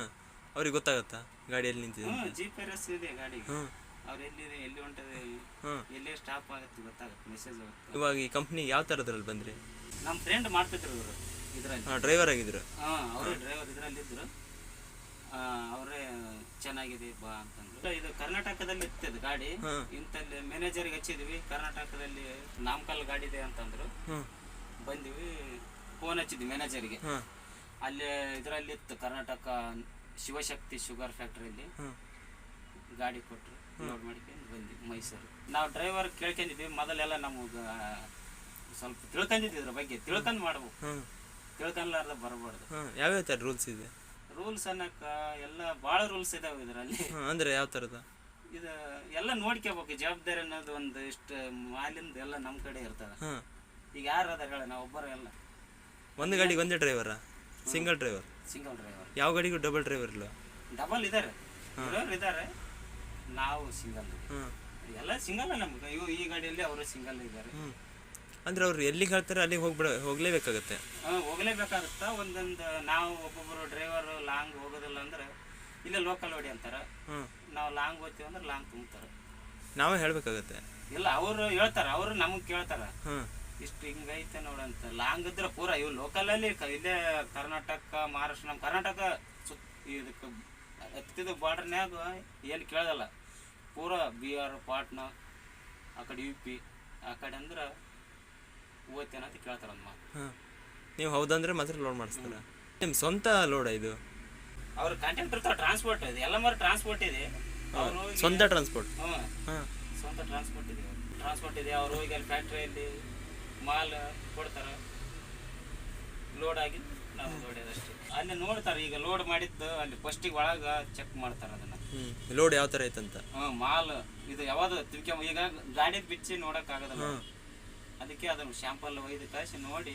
ಅವ್ರಿಗೆ ಗೊತ್ತಾಗುತ್ತಾ? ಗಾಡಿಯಲ್ಲಿ ನಿಂತಿದೆ ಹ್ಞೂ ಜಿ ಪಿ ಆರ್ ಎಸ್ ಇದೆ ಗಾಡಿಗೆ. ಹ್ಮ್. ಅವ್ರು ಎಲ್ಲಿದೆ ಎಲ್ಲಿ ಹೊಂಟದೆ ಎಲ್ಲಿ ಸ್ಟಾಪ್ ಆಗುತ್ತೆ ಗೊತ್ತಾಗುತ್ತೆ ಮೆಸೇಜ್ ಇವಾಗ ಈ ಕಂಪ್ನಿ ಯಾವ ಥರದ್ರಲ್ಲಿ ಬಂದ್ರಿ? ನಮ್ಮ ಫ್ರೆಂಡ್ ಮಾಡ್ತಿದ್ರು ಇವರು ಇದರಲ್ಲಿ. ಹಾಂ ಡ್ರೈವರ್ ಆಗಿದ್ರು. ಹಾಂ ಅವರೇ ಡ್ರೈವರ್ ಇದರಲ್ಲಿ ಇದ್ರು. ಅವರೇ ಚೆನ್ನಾಗಿದೆ ಬಾ ಅಂತಂದ್ರು. ಇದು ಕರ್ನಾಟಕದಲ್ಲಿ ಇತ್ತು ಗಾಡಿ. ಹಾ. ಇಂತಲ್ಲಿ ಮ್ಯಾನೇಜರ್ಗೆ ಹಚ್ಚಿದ್ವಿ. ಕರ್ನಾಟಕದಲ್ಲಿ ನಾಮಕಲ್ ಗಾಡಿ ಇದೆ ಅಂತಂದ್ರು. ಹ್ಞೂ ಬಂದಿವಿ ಫೋನ್ ಹಚ್ಚಿದ್ವಿ ಮ್ಯಾನೇಜರ್ಗೆ ಹಾಂ. ಅಲ್ಲಿ ಇದರಲ್ಲಿ ಇತ್ತು ಕರ್ನಾಟಕ ಶಿವಶಕ್ತಿ ಶುಗರ್ ಫ್ಯಾಕ್ಟ್ರಿಯಲ್ಲಿ ಗಾಡಿ ಕೊಟ್ಟರು ಲೋಡ್ ಮಾಡ್ಕೊಂಡು ಬಂದ್ವಿ ಮೈಸೂರು. ನಾವು ಡ್ರೈವರ್ ಕೇಳ್ಕೊಂಡಿದ್ವಿ ಮೊದಲೆಲ್ಲ ನಮಗೆ ಸ್ವಲ್ಪ ತಿಳ್ಕೊಂಡಿದ್ವಿ ಇದ್ರ ಬಗ್ಗೆ ತಿಳ್ಕೊಂಡು ಮಾಡ್ಬೇಕು. ತಿಳ್ಕೊಂಡ್ಲಾರ್ದ ಬರಬಾರ್ದು. ಯಾವ್ಯಾವ ಥರ ರೂಲ್ಸ್ ಇದೆ? ರೂಲ್ಸ್ ಅನ್ನಕ್ಕ ಎಲ್ಲ ಭಾಳ ರೂಲ್ಸ್ ಇದಾವೆ ಇದರಲ್ಲಿ. ಅಂದ್ರೆ ಅಂದರೆ ಯಾವ ಥರದ? ಇದು ಎಲ್ಲ ನೋಡ್ಕೋಬೇಕು ಜವಾಬ್ದಾರಿ ಅನ್ನೋದು ಒಂದು ಇಷ್ಟು ಮಾಲಿಂದ ಎಲ್ಲ ನಮ್ಮ ಕಡೆ ಇರ್ತದೆ. ಈಗ ಯಾರು ಅದಾರ ಹೇಳ ನಾವು ಒಬ್ಬರು ಎಲ್ಲ ಒಂದು ಗಾಡಿಗೆ ಒಂದೇ ಡ್ರೈವರಾ? ಸಿಂಗಲ್ ಡ್ರೈವರ್ ಸಿಂಗಲ್ ಡ್ರೈವರ್ ಯಾವ ಗಾಡಿಗೂ ಡಬಲ್ ಡ್ರೈವರ್ ಇಲ್ಲ? ಡಬಲ್ ಇದ್ದಾರೆ ಇರೋರು ಇದ್ದಾರೆ ನಾವು ಸಿಂಗಲ್ ಎಲ್ಲ ಸಿಂಗಲ್ ನಮ್ಗೆ. ಇವು ಈ ಗಾಡಿಯಲ್ಲಿ ಅವರು ಸಿಂಗಲ್ ಇದ್ದಾರೆ. ಅಂದ್ರೆ ಅವ್ರು ಎಲ್ಲಿಗೆ ಹೇಳ್ತಾರೆ ಅಲ್ಲಿಗೆ ಹೋಗ್ಬಿಡ ಹೋಗ್ಲೇಬೇಕಾಗತ್ತೆ. ಹೋಗ್ಲೇಬೇಕಾಗತ್ತ? ಒಂದೊಂದು ನಾವು ಒಬ್ಬೊಬ್ಬರು ಡ್ರೈವರ್ ಲಾಂಗ್ ಹೋಗೋದಿಲ್ಲ ಅಂದ್ರೆ ಇಲ್ಲೇ ಲೋಕಲ್ ಹೊಡಿ ಅಂತಾರೆ. ನಾವು ಲಾಂಗ್ ಹೋಗ್ತೀವಿ ಅಂದ್ರೆ ಲಾಂಗ್ ತುಂಬ್ತಾರೆ. ನಾವೇ ಹೇಳ್ಬೇಕಾಗತ್ತೆ. ಇಲ್ಲ ಅವರು ಹೇಳ್ತಾರೆ. ಅವರು ನಮಗೆ ಕೇಳ್ತಾರೆ. ಇಷ್ಟು ಹಿಂಗೈತೆ ನೋಡಂತ ಲಾಂಗ್ ಇದ್ರೆ ಪೂರ ಇವು ಲೋಕಲಲ್ಲಿ ಇಲ್ಲೇ ಕರ್ನಾಟಕ ಮಹಾರಾಷ್ಟ್ರ ನಮ್ಮ ಕರ್ನಾಟಕ ಸುತ್ ಇದಕ್ಕೆ ಹತ್ತಿದ ಬಾರ್ಡ್ರ್ನ್ಯಾಗ ಏನು ಕೇಳೋದಲ್ಲ. ಪೂರ ಬಿಹಾರ್ ಪಾಟ್ನಾ ಆ ಕಡೆ ಯು ಪಿ ಆ ಕಡೆ ಅಂದ್ರೆ ಓದ್ತೇನೆ ಅಂತ ಕೇಳ್ತಾರ ನೀವು ಹೌದಂದ್ರೆ ಮಾತ್ರ ಲೋಡ್ ಮಾಡಿಸ್ತಾರ? ನಿಮ್ಮ ಸ್ವಂತ ಲೋಡ ಇದು? ಅವ್ರ ಕಾಂಟ್ಯಾಕ್ಟ್ ಇರ್ತಾವ ಟ್ರಾನ್ಸ್ಪೋರ್ಟ್ ಇದೆ ಎಲ್ಲ ಮರ ಟ್ರಾನ್ಸ್ಪೋರ್ಟ್ ಇದೆ. ಅವರು ಸ್ವಂತ ಟ್ರಾನ್ಸ್ಪೋರ್ಟ್ ಹಾಂ. ಸ್ವಂತ ಟ್ರಾನ್ಸ್ಪೋರ್ಟ್ ಇದೆ. ಟ್ರಾನ್ಸ್ಪೋರ್ಟ್ ಇದೆ ಅವ್ರು ಹೋಗಿ ಅಲ್ಲಿ ಫ್ಯಾಕ್ಟ್ರಿಯಲ್ಲಿ ಮಾಲ್ ಕೊಡ್ತಾರೆ. ಲೋಡ್ ಆಗಿ ನಾವು ಹೊಡೆಯೋದಷ್ಟೇ ಅಲ್ಲಿ ನೋಡ್ತಾರೆ ಈಗ ಲೋಡ್ ಮಾಡಿದ್ದು ಅಲ್ಲಿ ಫಸ್ಟಿಗೆ ಒಳಗೆ ಚೆಕ್ ಮಾಡ್ತಾರೆ ಅದನ್ನ. ಲೋಡ್ ಯಾವ ಥರ ಐತಂತ? ಹ್ಞೂ ಮಾಲ್ ಇದು ಯಾವುದು ತಿಳ್ಕೊಂಬ ಈಗ ಗಾಡಿ ಬಿಚ್ಚಿ ನೋಡೋಕ್ಕಾಗೋದಿಲ್ಲ ಅದಕ್ಕೆ ಅದನ್ನು ಶಾಂಪಲ್ ಒಯ್ದು ಕಳಿಸಿ ನೋಡಿ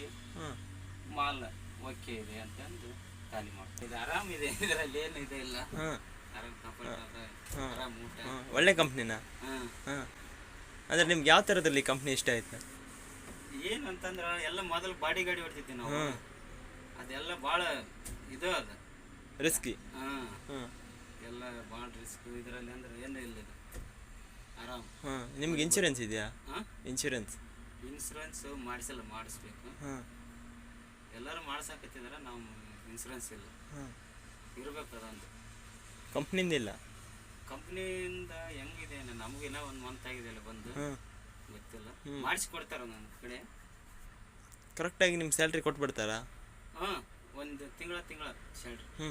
ಮಾಲ್ ಓಕೆ ಇದೆ ಅಂತಂದು ಖಾಲಿ ಮಾಡ್ತಾರೆ. ಇದು ಆರಾಮಿದೆ ಇದರಲ್ಲಿ ಏನು ಇದೆ ಇಲ್ಲ. ಆರಾಮ್ ಆರಾಮ್ ಊಟ. ಒಳ್ಳೆ ಕಂಪ್ನಿನಾ ಅಂದರೆ ನಿಮ್ಗೆ ಯಾವ ಥರದಲ್ಲಿ ಕಂಪ್ನಿ ಇಷ್ಟ ಆಯ್ತು? ಏನು ಅಂತಂದ್ರ ಎಲ್ಲ ಮೊದಲು ಬಾಡಿ ಗಾಡಿ ಹೊಡ್ತಿದ್ವಿ ನಾವು. ಹಾಂ ಅದೆಲ್ಲ ಭಾಳ ಇದು ಅದ. ರಿಸ್ಕಿ ಹಾಂ. ಹಾಂ ಎಲ್ಲ ಭಾಳ ರಿಸ್ಕ್ ಇದರಲ್ಲಿ ಅಂದ್ರೆ ಏನು ಇಲ್ಲ ಇದು. ಆರಾಮ್. ಹಾಂ ನಿಮ್ಗೆ ಇನ್ಶೂರೆನ್ಸ್ ಇದೆಯಾ? ಇನ್ಶೂರೆನ್ಸ್ ಇನ್ಶೂರೆನ್ಸ್ ಇನ್ಸೂರೆನ್ಸ್ ಮಾಡಿಸಲ್ಲ ಮಾಡಿಸ್ಬೇಕು. ಹಾಂ ಎಲ್ಲರೂ ಮಾಡ್ಸಕತ್ತಿದಾರ ನಾವು ಇನ್ಶೂರೆನ್ಸ್ ಇಲ್ಲ. ಹಾಂ ಇರ್ಬೇಕು ಅದೊಂದು. ಕಂಪ್ನಿಂದ ಇಲ್ಲ? ಕಂಪ್ನಿಯಿಂದ ಹೆಂಗಿದೆ ನಮಗಿಲ್ಲ ಒಂದು ಮಂತ್ ಆಗಿದೆ ಅಲ್ಲ ಬಂದು. ಹಾಂ ಗೊತ್ತಿಲ್ಲ. ಮಾಡಿಸ್ಕೊಡ್ತಾರ ನನ್ನ ಕಡೆ. ಕರೆಕ್ಟಾಗಿ ನಿಮ್ಮ ಸ್ಯಾಲ್ರಿ ಕೊಟ್ಬಿಡ್ತಾರಾ? ಹಾಂ ಒಂದು ತಿಂಗಳ ತಿಂಗಳ ಸ್ಯಾಲ್ರಿ. ಹ್ಞೂ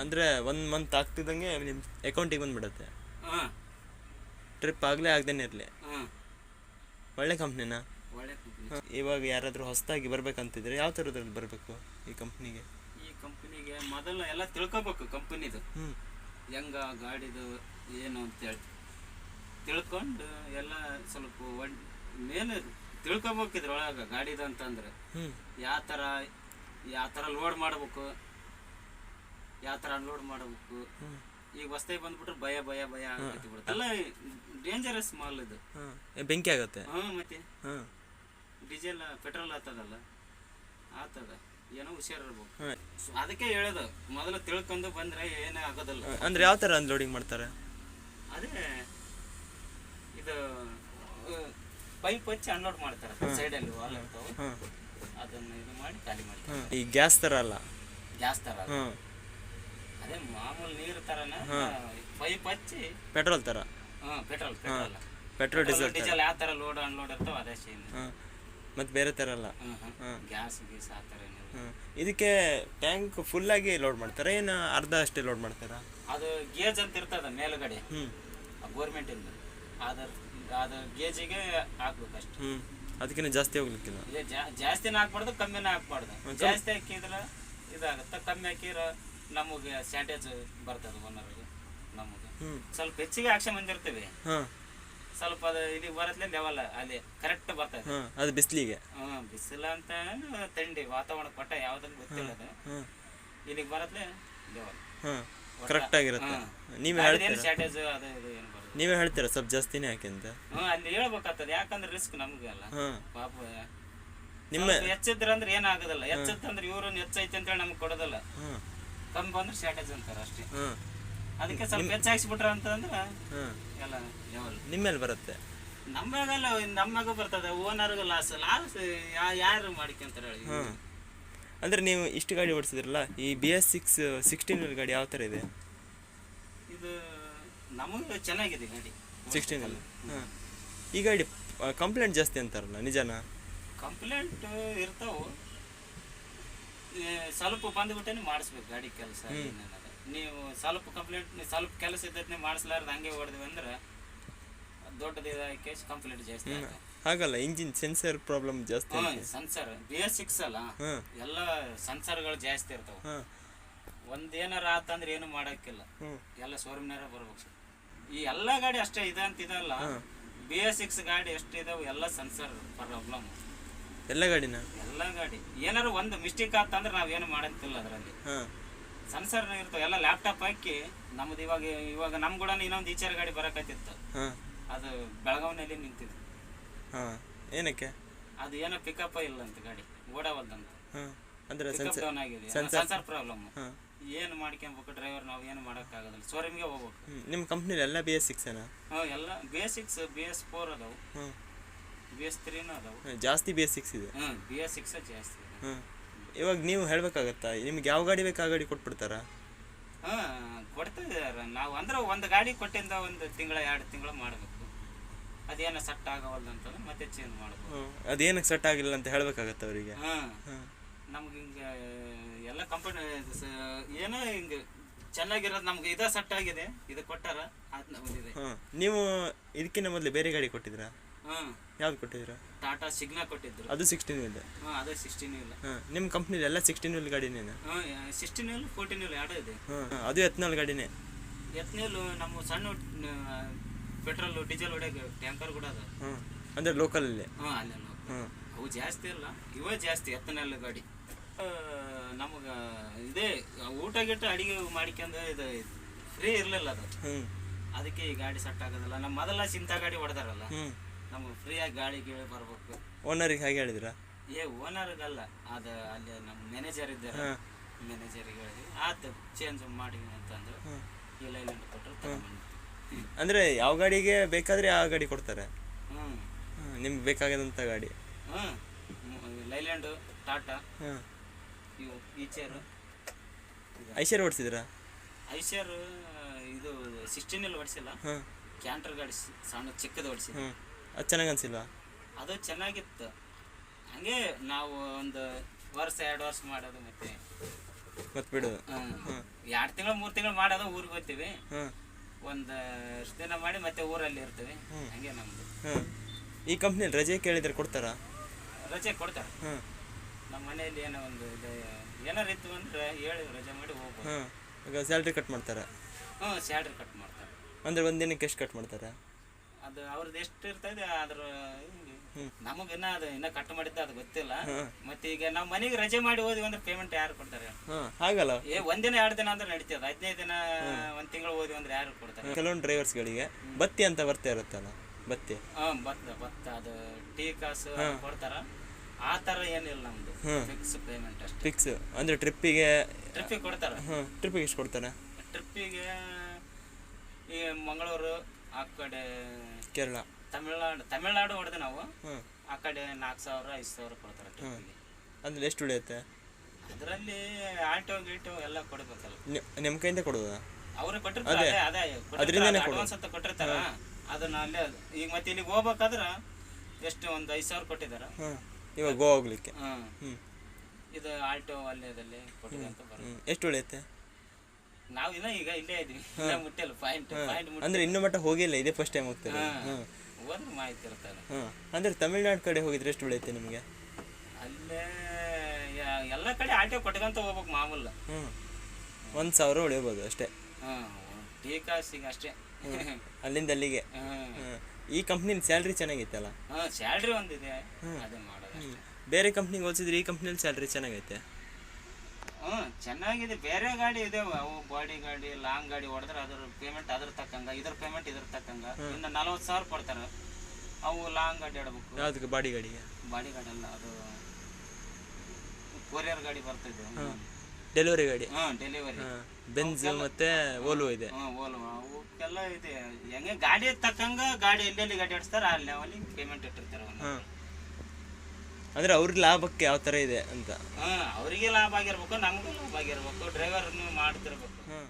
ಅಂದರೆ ಒಂದು ಮಂತ್ ಆಗ್ತಿದ್ದಂಗೆ ನಿಮ್ಮ ಅಕೌಂಟಿಗೆ ಬಂದುಬಿಡುತ್ತೆ. ಹಾಂ. ಟ್ರಿಪ್ ಆಗಲೇ ಆಗ್ದೇನೆ ಇರಲಿ. ಹಾಂ. ಒಳ್ಳೆ ಕಂಪ್ನಿನಾ ಒಳ್ಳೆ ಕಂಪ್ನಿ ಇವಾಗ ಯಾರಾದರೂ ಹೊಸದಾಗಿ ಬರ್ಬೇಕಂತಿದ್ರೆ ಯಾವ ಥರದ್ರಲ್ಲಿ ಬರಬೇಕು ಈ ಕಂಪ್ನಿಗೆ ಈ ಕಂಪ್ನಿಗೆ ಮೊದಲು ಎಲ್ಲ ತಿಳ್ಕೊಬೇಕು ಕಂಪನಿದು ಹ್ಞೂ ಹೆಂಗ ಗಾಡಿದು ಏನು ಅಂತೇಳಿ ತಿಳ್ಕೊಂಡು ಎಲ್ಲ ಸ್ವಲ್ಪ ಒಡ್ ಮೇನ್ ತಿಳ್ಕೊಬೇಕು ಇದ್ರೊಳಗೆ ಗಾಡಿದು ಅಂತಂದ್ರೆ ಯಾವ ಥರ ಯಾವ ಥರ ಲೋಡ್ ಮಾಡ್ಬೇಕು ಯಾವ ಥರ ಅನ್ಲೋಡ್ ಮಾಡ್ಬೇಕು. ಈಗ ಹೊಸ್ದಾಗಿ ಬಂದ್ಬಿಟ್ರೆ ಭಯ ಭಯ ಭಯ ಆಗುತ್ತೆ ಡೇಂಜರಸ್ ಮಾಲ್ ಇದು. ಬೆಂಕಿ ಆಗುತ್ತೆ. ಹಾಂ ಮತ್ತೆ ಡೀಸೆಲ್ ಪೆಟ್ರೋಲ್ ಆತದಲ್ಲ ಆತದ ಏನೋ ಹುಷಾರ್ ಇರ್ಬೋದು ಅದಕ್ಕೆ ಹೇಳೋದು ಮೊದಲು ತಿಳ್ಕೊಂಡು ಬಂದ್ರೆ ಏನೇ ಆಗೋದಿಲ್ಲ. ಅಂದ್ರೆ ಯಾವ ಥರ ಅನ್ಲೋಡಿಂಗ್ ಮಾಡ್ತಾರೆ? ಅದೇ ಇದು ಪೈಪ್ ಹಚ್ಚಿ ಅನ್ಲೋಡ್ ಮಾಡ್ತಾರೆ ಸೈಡಲ್ಲಿ ವಾಲ್ ಇರ್ತಾವೆ. ಅದನ್ನ ಇದು ಮಾಡಿ ಖಾಲಿ ಮಾಡ್ತಾರೆ. ಈ ಗ್ಯಾಸ್ ತರ ಅಲ್ಲ? ಗ್ಯಾಸ್ ತರ ಅಲ್ಲ. ಅದೇ ಮಾಮೂಲಿ ನೀರು ತರನ ಪೈಪ್ ಹಚ್ಚಿ. ಪೆಟ್ರೋಲ್ ತರ ಹಾ petrol petrol petrol diesel diesel ಯಾವ ತರ ಲೋಡ್ ಅನ್ಲೋಡ್ ಇರ್ತಾವ ಅದೇ ಸೇಮ್ ಮತ್ತೆ ಮತ್ತು ಬೇರೆ ತರ ಅಲ್ಲ? ಗ್ಯಾಸ್ ಗೀಸ್ ಆ ತರ ಏನಿಲ್ಲ. ಹಾಂ. ಇದಕ್ಕೆ ಟ್ಯಾಂಕ್ ಫುಲ್ಲಾಗಿ ಲೋಡ್ ಮಾಡ್ತಾರೆ? ಏನು ಅರ್ಧ ಅಷ್ಟೇ ಲೋಡ್ ಮಾಡ್ತಾರಾ? ಅದು ಗೇಜ್ ಅಂತ ಇರ್ತದ ಮೇಲುಗಡೆ. ಹ್ಞೂ ಗೋರ್ಮೆಂಟ್ ಇಂದ. ಅದ್ರ ಅದು ಗೇಜಿಗೆ ಹಾಕ್ಬೇಕು ಅಷ್ಟೇ ಹ್ಞೂ ಅದಕ್ಕಿಂತ ಜಾಸ್ತಿ ಹೋಗ್ಲಿಕ್ಕಿಲ್ಲ. ಜಾಸ್ತಿ ಜಾಸ್ತಿನ ಹಾಕ್ಬಾರ್ದು ಕಮ್ಮಿನ ಹಾಕ್ಬಾರ್ದು. ಜಾಸ್ತಿ ಹಾಕಿದ್ರೆ ಇದಾಗುತ್ತೆ. ಕಮ್ಮಿ ಹಾಕಿರ ನಮಗೆ ಸ್ಯಾಟೇಜ್ ಬರ್ತದೆ ಓನರ್ಗೆ ನಮಗೆ. ಸ್ವಲ್ಪ ಹೆಚ್ಚಿಗೆ ಆಕ್ಷನ್ ಬಂದಿರ್ತೀವಿ. ಸ್ವಲ್ಪ ಅದು ಇಲ್ಲಿ ಬರತ್ಲೆ ಲೆವೆಲ್ ಅಲ್ಲಿ ಕರೆಕ್ಟ್ ಬರ್ತದೆ. ಅದು ಬಿಸಿಲಿಗೆ. ಹ್ಮ್ ಬಿಸಿಲ ಅಂತ ತಂಡಿ ವಾತಾವರಣ ಕೊಟ್ಟ ಯಾವ್ದಂತ ಗೊತ್ತಿಲ್ಲ ಅದು ಇಲ್ಲಿಗೆ ಬರತ್ಲೆ ಲೆವೆಲ್ ಹಾಂ ಕರೆಕ್ಟಾಗಿರುತ್ತೆ ನೀವೇ ಹೇಳ್ತೀರಾ? ಸ್ಯಾಟೇಜ್ ಅದು ಇದು ಏನು ನೀವೇ ಹೇಳ್ತೀರಾ ಸ್ವಲ್ಪ ಜಾಸ್ತಿನೇ ಹಾಕಿ ಅಂತ? ಹ್ಮ್ ಅಲ್ಲಿ ಹೇಳ್ಬೇಕಾಗ್ತದೆ. ಯಾಕಂದ್ರೆ ರಿಸ್ಕ್ ನಮ್ಗೆ ಅಲ್ಲ. ಹಾಂ. ಪಾಪ ನಿಮ್ಮ ಹೆಚ್ಚಿದ್ರ ಹೆಚ್ಚಿದ್ರೆ ಅಂದ್ರೆ ಏನಾಗೋದಿಲ್ಲ. ಹೆಚ್ಚಿತ್ತಂದ್ರೆ ಇವ್ರನ್ನ ಹೆಚ್ಚೈತೆ ಅಂತೇಳಿ ನಮ್ಗೆ ಕೊಡೋದಲ್ಲ. ಹಾಂ. ಕಮ್ಮಿ ಬಂದ್ರೆ ಸ್ಯಾಟೇಜ್ ಅಂತಾರೆ ಅಷ್ಟೇ. ಹಾಂ. ಅದಕ್ಕೆ ಸ್ವಲ್ಪ ಹೆಚ್ಚಾಗಿಸ್ಬಿಟ್ರ ಅಂತಂದ್ರೆ ಹಾಂ. ಎಲ್ಲ ಲೆವೆಲ್ ನಿಮ್ಮೇಲೆ ಬರುತ್ತೆ. ನಮ್ಮಾಗಲ್ಲ ನಮ್ಮಾಗ ಬರ್ತದೆ. ಓನರ್ಗೂ ಲಾಸ್ ಲಾಸ್ ಯಾರು ಮಾಡ್ಕೊಂತಾರೆ ಹೇಳಿ? ಅಂದರೆ ನೀವು ಇಷ್ಟು ಗಾಡಿ ಓಡಿಸಿದ್ರಲ್ಲ ಈ ಬಿ ಎಸ್ ಸಿಕ್ಸ್ ಸಿಕ್ಸ್ಟೀನ್ ಗಾಡಿ ಯಾವ ಥರ ಇದೆ? ಇದು ನಮಗೆ ಚೆನ್ನಾಗಿದೆ ಗಾಡಿ. ಸಿಕ್ಸ್ಟೀನಲ್ಲಿ ಹಾಂ. ಈ ಗಾಡಿ ಕಂಪ್ಲೇಂಟ್ ಜಾಸ್ತಿ ಅಂತಾರಲ್ಲ ನಿಜಾನ? ಕಂಪ್ಲೇಂಟ್ ಇರ್ತಾವೆ. ಸ್ವಲ್ಪ ಬಂದ್ಬಿಟ್ಟೆ ಮಾಡಿಸ್ಬೇಕು ಗಾಡಿ ಕೆಲಸ ನೀವು ಸ್ವಲ್ಪ ಕಂಪ್ಲೇಂಟ್ ಸ್ವಲ್ಪ ಕೆಲಸ ಇದ್ದದ್ನೇ ಮಾಡಿಸ್ಲಾರ್ದು ಹಂಗೆ ಹೊಡೆದ್ವಿ ಅಂದ್ರೆ ಕೇಸ್ ಕಂಪ್ಲೇಂಟ್ ಜಾಸ್ತಿ. ಹಾಗಲ್ಲ ಇಂಜಿನ್ ಸೆನ್ಸರ್ ಪ್ರಾಬ್ಲಮ್ ಜಾಸ್ತಿ ಸೆನ್ಸರ್ ಬಿ ಎಸ್ ಸಿಕ್ಸ್ ಅಲ್ಲ. ಎಲ್ಲ ಸೆನ್ಸರ್ಗಳು ಜಾಸ್ತಿ ಇರ್ತಾವ. ಒಂದೇನಾರ ಒಂದ್ ಏನಾರ ಆತಂದ್ರೆ ಏನು ಮಾಡಕ್ಕಿಲ್ಲ. ಎಲ್ಲ ಶೋರೂಮ್ನಾರ ಬರ್ಬೇಕು. ಈ ಎಲ್ಲ ಗಾಡಿ ಅಷ್ಟೇ ಇದೆ ಅಂತ ಇದಲ್ಲ. ಬಿ ಎಸ್ ಸಿಕ್ಸ್ ಗಾಡಿ ಎಷ್ಟು ಇದಾವೆ ಎಲ್ಲ ಸೆನ್ಸರ್ ಪ್ರಾಬ್ಲಮ್ ಎಲ್ಲ ಗಾಡಿನ? ಎಲ್ಲ ಗಾಡಿ. ಏನಾರ ಒಂದು ಮಿಸ್ಟೇಕ್ ಆತಂದ್ರೆ ನಾವೇನು ಮಾಡಂತಿಲ್ಲ ಅದರಲ್ಲಿ. ಸೆನ್ಸರ್ ಇರ್ತಾವೆ ಎಲ್ಲ ಲ್ಯಾಪ್ಟಾಪ್ ಹಾಕಿ ನಮ್ದು ಇವಾಗ ಇವಾಗ ನಮ್ ಕೂಡ ಇನ್ನೊಂದು ಈಚರ್ ಗಾಡಿ ಬರಕತ್ತಿತ್ತು. ಅದು ಬೆಳಗಾವಿನಲ್ಲಿ ನಿಂತಿದೆ. ಹಾಂ ಏನಕ್ಕೆ? ಅದು ಏನೋ ಪಿಕಪ್ ಇಲ್ಲ ಅಂತ ಗಾಡಿ ಓಡವಲ್ದಂತ ಹಾಂ ಅಂದರೆ ಸೆನ್ಸರ್ ಡೌನ್ ಆಗಿದೆ. ಸೆನ್ಸರ್ ಪ್ರಾಬ್ಲಮ್ ಏನು ಮಾಡ್ಕೊಬೇಕು ಡ್ರೈವರ್ ನಾವು ಏನು ಮಾಡೋಕ್ಕಾಗೋದಿಲ್ಲ. ಶೋರೂಮ್ಗೆ ಹೋಗ್ಬೇಕು. ನಿಮ್ಮ ಕಂಪ್ನಿಲಿ ಎಲ್ಲ ಬಿ ಎಸ್ ಸಿಕ್ಸೇನಾ ಹ್ಞೂ ಎಲ್ಲ B S six B S four ಅದಾವು. ಬಿ ಎಸ್ ತ್ರೀನೂ ಅದಾವು. ಜಾಸ್ತಿ ಬಿ ಎಸ್ ಸಿಕ್ಸ್ ಇದೆ. ಹ್ಞೂ ಬಿ ಎಸ್ ಸಿಕ್ಸ್ ಜಾಸ್ತಿ ಹಾಂ. ಇವಾಗ ನೀವು ಹೇಳ್ಬೇಕಾಗತ್ತಾ? ನಿಮ್ಗೆ ಯಾವ ಗಾಡಿ ಬೇಕು ಆ ಗಾಡಿ ಕೊಟ್ಬಿಡ್ತಾರಾ? ಹಾಂ ಕೊಡ್ತಿದ್ದಾರೆ ನಾವು ಅಂದ್ರೆ ಒಂದು ಗಾಡಿ ಕೊಟ್ಟಿಂದ ಒಂದು ತಿಂಗಳ ಎರಡು ತಿಂಗಳು ಮಾಡಬೇಕು. ಅದೇನೋ ಸೆಟ್ ಆಗವಲ್ದಂತಂದ್ರೆ ಮತ್ತೆ ಚೇಂಜ್ ಮಾಡ್ಬೋದು. ಅದೇನಕ್ಕೆ ಸೆಟ್ ಆಗಿಲ್ಲ ಅಂತ ಹೇಳ್ಬೇಕಾಗತ್ತೆ ಅವರಿಗೆ? ನಮ್ಗೆ ಹಿಂಗೆ ಎಲ್ಲ ಕಂಪನಿ ಏನೋ ಹಿಂಗೆ ಚೆನ್ನಾಗಿರೋದು ನಮ್ಗೆ ಇದೇ ಸೆಟ್ ಆಗಿದೆ ಇದು ಕೊಟ್ಟಾರ ಅದು ನಮ್ದಿದೆ ನೀವು ಇದಕ್ಕಿಂತ ಮೊದಲು ಬೇರೆ ಗಾಡಿ ಕೊಟ್ಟಿದ್ರಾ ಹಾಂ. ಯಾವ್ದು ಕೊಟ್ಟಿದ್ರು ಟಾಟಾ ಸಿಗ್ನಾ ಕೊಟ್ಟಿದ್ರು. ಅದು ಸಿಕ್ಸ್ಟೀನ್ ಇದೆ ಹಾಂ ಅದು ಸಿಕ್ಸ್ಟೀನ್ ಹಾಂ. ನಿಮ್ಮ ಕಂಪ್ನಿಲಿ ಎಲ್ಲ ಸಿಕ್ಸ್ಟೀನ್ ವೀಲ್ ಗಾಡಿನೇನಾ ಹಾಂ ಸಿಕ್ಸ್ಟೀನ್ ವೀಲ್ ಫೋರ್ಟೀನ್ ವೀಲ್ ಎರಡು ಇದೆ. ಹಾಂ ಅದು ಎತ್ನಾಲ್ ಗಾಡಿನೇ? ಎತ್ನೇಲು ನಮ್ಮ ಸಣ್ಣ ಪೆಟ್ರೋಲ್ ಡೀಸೆಲ್ ಹೊಡೆಯೋಕೆ ಟ್ಯಾಂಕರ್ ಕೂಡ ಅದ. ಅಂದ್ರೆ ಅಂದರೆ ಲೋಕಲಲ್ಲೇ ಹಾಂ ಅವು ಜಾಸ್ತಿ ಇಲ್ಲ ಇವೇ ಜಾಸ್ತಿ ಎತ್ತನೆಲ್ಲ ಗಾಡಿ. ನಮಗೆ ಇದೇ ಊಟ ಗಿಟ್ಟ ಅಡಿಗೆ ಮಾಡಿಕೊಂಡ ಇದು ಫ್ರೀ ಇರಲಿಲ್ಲ ಅದು. ಅದಕ್ಕೆ ಈ ಗಾಡಿ ಸೆಟ್ ಆಗೋದಿಲ್ಲ. ನಮ್ಮ ಮೊದಲ ಚಿಂತಾ ಗಾಡಿ ಹೊಡೆದಾರಲ್ಲ ನಮಗೆ ಫ್ರೀಯಾಗಿ ಗಾಡಿ ಗೀಳಿ ಬರ್ಬೇಕು. ಓನರಿಗೆ ಹಾಗೆ ಹೇಳಿದ್ರ? ಏ ಓನರ್ಗಲ್ಲ ಅದು ಅಲ್ಲಿ ನಮ್ಮ ಮ್ಯಾನೇಜರ್ ಇದ್ದಾರೆ. ಮ್ಯಾನೇಜರ್ ಮ್ಯಾನೇಜರಿಗೆ ಹೇಳಿದ್ವಿ ಆತು ಚೇಂಜ್ ಮಾಡಿ ಅಂತಂದ್ರು. ಇಲ್ಲ ಇಲ್ಲ ಕೊಟ್ಟರು ಅಂದರೆ ಯಾವ ಗಾಡಿಗೆ ಬೇಕಾದರೆ ಆ ಗಾಡಿ ಕೊಡ್ತಾರೆ. ನಿಮ್ಗೆ ಬೇಕಾಗದಂಥ ಗಾಡಿ. ಲೈಲ್ಯಾಂಡು ಟಾಟಾ ಇವು ಈಚೇರು ಐಶ್ವರ್ಯ ಓಡಿಸಿದ್ರಾ ಐಶರ್ ಇದು ಸಿಕ್ಸ್ಟೀನ್ ಅಲ್ಲಿ ಓಡಿಸಿಲ್ಲ. ಹಾಂ. ಕ್ಯಾಂಟರ್ ಗಾಡಿ ಸಣ್ಣ ಚಿಕ್ಕದು ಓಡಿಸಿ ಅದು ಚೆನ್ನಾಗಿ ಅನ್ಸಿಲ್ವಾ? ಅದು ಚೆನ್ನಾಗಿತ್ತು. ಹಂಗೆ ನಾವು ಒಂದು ವರ್ಷ ಎರಡು ವರ್ಷ ಮಾಡೋದು ಮತ್ತೆ. ಮತ್ತೆ ಬಿಡೋದು ಎರಡು ತಿಂಗಳು ಮೂರು ತಿಂಗಳು ಮಾಡೋದು ಊರಿಗೆ ಹೋಗ್ತೀವಿ. ಹಾಂ ಒಂದು ಅಷ್ಟು ದಿನ ಮಾಡಿ ಮತ್ತೆ ಊರಲ್ಲಿ ಇರ್ತೀವಿ. ಹಂಗೆ ನಮ್ದು. ಹಾಂ ಈ ಕಂಪ್ನಿಯಲ್ಲಿ ರಜೆ ಕೇಳಿದ್ರೆ ಕೊಡ್ತಾರಾ? ರಜೆ ಕೊಡ್ತಾರೆ. ಹಾಂ ನಮ್ಮ ಮನೆಯಲ್ಲಿ ಏನೋ ಒಂದು ಇದು. ಏನಾರು ಇತ್ತು ಅಂದ್ರೆ ಹೇಳಿ ರಜೆ ಮಾಡಿ ಹೋಗ್ಬೋದು. ಹಾಂ ಈಗ ಸ್ಯಾಲ್ರಿ ಕಟ್ ಮಾಡ್ತಾರೆ? ಹ್ಞೂ ಸ್ಯಾಲ್ರಿ ಕಟ್ ಮಾಡ್ತಾರೆ. ಅಂದರೆ ಒಂದು ದಿನಕ್ಕೆ ಎಷ್ಟು ಕಟ್ ಮಾಡ್ತಾರೆ? ಅದು ಅವ್ರದ್ದು ಎಷ್ಟು ಇರ್ತದೆ ಅದ್ರ ನಮಗೆ ಇನ್ನ ಅದು ಇನ್ನ ಕಟ್ ಮಾಡಿದ್ದ ಅದು ಗೊತ್ತಿಲ್ಲ. ಮತ್ತೆ ಈಗ ನಾವು ಮನೆಗೆ ರಜೆ ಮಾಡಿ ಹೋದ್ವಿ ಅಂದ್ರೆ ಪೇಮೆಂಟ್ ಯಾರು ಕೊಡ್ತಾರೆ? ಹಾಗಲ್ಲ? ಏ ಒಂದಿನ ಎರಡು ದಿನ ಅಂದ್ರೆ ನಡೀತದೆ. ಹದಿನೈದು ದಿನ ಒಂದ್ ತಿಂಗಳು ಹೋದ್ವಿ ಅಂದ್ರೆ ಯಾರು ಕೊಡ್ತಾರೆ? ಕೆಲವೊಂದು ಡ್ರೈವರ್ಸ್ ಗಳಿಗೆ ಬತ್ತಿ ಅಂತ ಬರ್ತಾ ಇರುತ್ತಲ್ಲ ಬತ್ತಿ. ಹಾ ಬತ್ತ ಭತ್ತ ಅದು ಟೀ ಕಾಸು ಕೊಡ್ತಾರ. ಆ ತರ ಏನಿಲ್ಲ ನಮ್ದು. ಫಿಕ್ಸ್ ಪೇಮೆಂಟ್ ಅಷ್ಟೇ. ಫಿಕ್ಸ್ ಅಂದ್ರೆ ಟ್ರಿಪ್ಪಿಗೆ ಟ್ರಿಪ್ಪಿಗೆ ಕೊಡ್ತಾರ. ಟ್ರಿಪ್ಪಿಗೆ ಎಷ್ಟು ಕೊಡ್ತಾರೆ? ಟ್ರಿಪ್ಪಿಗೆ ಈ ಮಂಗಳೂರು ಆ ಕಡೆ ಕೇರಳ. ತಮಿಳ್ನಾಡು ತಮಿಳ್ನಾಡು ಹೊಡೆದ ನಾವು ಆ ಕಡೆ ನಾಲ್ಕು ಸಾವಿರ ಐದು ಸಾವಿರ ಕೊಡ್ತಾರೆ ಟ್ರಿಪ್ಪಿಗೆ. ಅಂದರೆ ಎಷ್ಟು ಉಳಿಯುತ್ತೆ ಅದರಲ್ಲಿ ಆಟೋ ಗೀಟೋ ಎಲ್ಲ ಕೊಡ್ಬೇಕಲ್ಲ. ನಿಮ್ಮ ಕೈಯಿಂದ ಕೊಡೋದಾ? ಅವ್ರು ಕೊಟ್ಟಿರ್ತಾರೆ ಅದೇ. ಅದರಿಂದನೇ ಅಡ್ವಾನ್ಸ್ ಅಂತ ಕೊಟ್ಟಿರ್ತಾರ. ಅದನ್ನ ಅಲ್ಲೇ ಈಗ ಮತ್ತೆ ಇಲ್ಲಿಗೆ ಹೋಗ್ಬೇಕಾದ್ರ ಎಷ್ಟು ಒಂದು ಐದು ಸಾವಿರ ಕೊಟ್ಟಿದಾರ ಹಾಂ ಇವಾಗ ಗೋವಾ ಹೋಗ್ಲಿಕ್ಕೆ ಇದು ಆಲ್ಟೋ ಅಲ್ಲೇದಲ್ಲಿ ಕೊಟ್ಟಿದೆ ಅಂತ ಎಷ್ಟು ಉಳಿಯುತ್ತೆ ನಾವು ಇನ್ನ ಈಗ ಇಲ್ಲೇ ಇದೀವಿ ಮುಟ್ಟಲ್ಲ. ಪಾಯಿಂಟ್ ಪಾಯಿಂಟ್ ಅಂದ್ರೆ ಇನ್ನೂ ಮಟ್ಟ ಹೋಗಿಲ್ಲ. ಇದೇ ಫಸ್ಟ್ ಟೈಮ್ ಹೋಗ್ತಾರೆ? ಹೋದ್ರೆ ಮಾಹಿತಿ ಇರ್ತಾನೆ ಹಾಂ ಅಂದ್ರೆ ತಮಿಳ್ನಾಡು ಕಡೆ ಹೋಗಿದ್ರೆ ಎಷ್ಟು ಬೆಳೆಯುತ್ತೆ ನಿಮಗೆ? ಅಲ್ಲೇ ಯ- ಎಲ್ಲ ಕಡೆ ಆಟೋ ಕೊಟ್ಕೊಂತ ಹೋಗ್ಬೇಕು ಮಾಮೂಲ. ಹ್ಞೂ ಒಂದು ಸಾವಿರ ಉಳಿಯಬಹುದು ಅಷ್ಟೇ. ಹಾಂ ಟೀ ಕಾಸಿಗೆ ಅಷ್ಟೇ. ಅಲ್ಲಿಂದ ಅಲ್ಲಿಗೆ. ಹ್ಮ್ ಹಾಂ ಈ ಕಂಪ್ನಿಲಿ ಸ್ಯಾಲ್ರಿ ಚೆನ್ನಾಗಿತ್ತಲ್ಲ ಹಾಂ ಸ್ಯಾಲ್ರಿ ಒಂದಿದೆ. ಅದೇ ಮಾಡೋದು ಬೇರೆ ಕಂಪ್ನಿಗೆ ಹೋಲ್ಸಿದ್ರೆ ಈ ಕಂಪ್ನಿಯಲ್ಲಿ ಸ್ಯಾಲ್ರಿ ಚೆನ್ನಾಗೈತೆ? ಹ್ಮ್ ಚೆನ್ನಾಗಿದೆ. ಬೇರೆ ಗಾಡಿ ಇದೆ. ಅವು ಬಾಡಿ ಗಾಡಿ ಲಾಂಗ್ ಗಾಡಿ ಹೊಡೆದ್ರೆ ಅದ್ರ ಪೇಮೆಂಟ್ ಅದ್ರ ತಕ್ಕಂಗ ಇದ್ರ ಪೇಮೆಂಟ್ ಇದ್ರ ತಕ್ಕಂಗ. ಇನ್ನ ನಲವತ್ತು ಸಾವಿರ ಕೊಡ್ತಾರ. ಅವು ಲಾಂಗ್ ಗಾಡಿ ಆಡ್ಬೇಕು. ಯಾವ್ದಕ್ಕೆ? ಬಾಡಿ ಗಾಡಿಗೆ? ಬಾಡಿ ಗಾಡಿ ಅಲ್ಲ ಅದು ಕೊರಿಯರ್ ಗಾಡಿ ಬರ್ತಿದೆ. ಡೆಲಿವರಿ ಗಾಡಿ? ಹಾ ಡೆಲಿವರಿ ಬೆಂಜ್ ಬೆನ್ಸ್ ಮತ್ತು ಓಲ್ವೋ ಇದೆ. ಹ್ಮ್ ಓಲ್ವೋ ಅವಕ್ಕೆಲ್ಲ ಇದೆ. ಹೆಂಗೆ ಗಾಡಿ ತಕ್ಕಂಗ ಗಾಡಿ ಎಲ್ಲೆಲ್ಲಿ ಗಾಡಿ ಆಡಿಸ್ತಾರ ಅಲ್ಲಿ ಲೆವೆಲಿಗೆ ಪೇಮೆಂಟ್ ಇಟ್ಟಿರ್ತಾರೆ ಅವ್ನು. ಅವ್ರಿಗೆ ಅವ್ರ ಲಾಭಕ್ಕೆ ಯಾವ ತರ ಇದೆ ಅಂತ? ಅವರಿಗೆ ಲಾಭ ಆಗಿರ್ಬೇಕು ನಮಗೂ ಲಾಭ ಆಗಿರ್ಬೇಕು. ಡ್ರೈವರ್ನು ಮಾಡ್ತಿರ್ಬೇಕು. ಹಾಂ.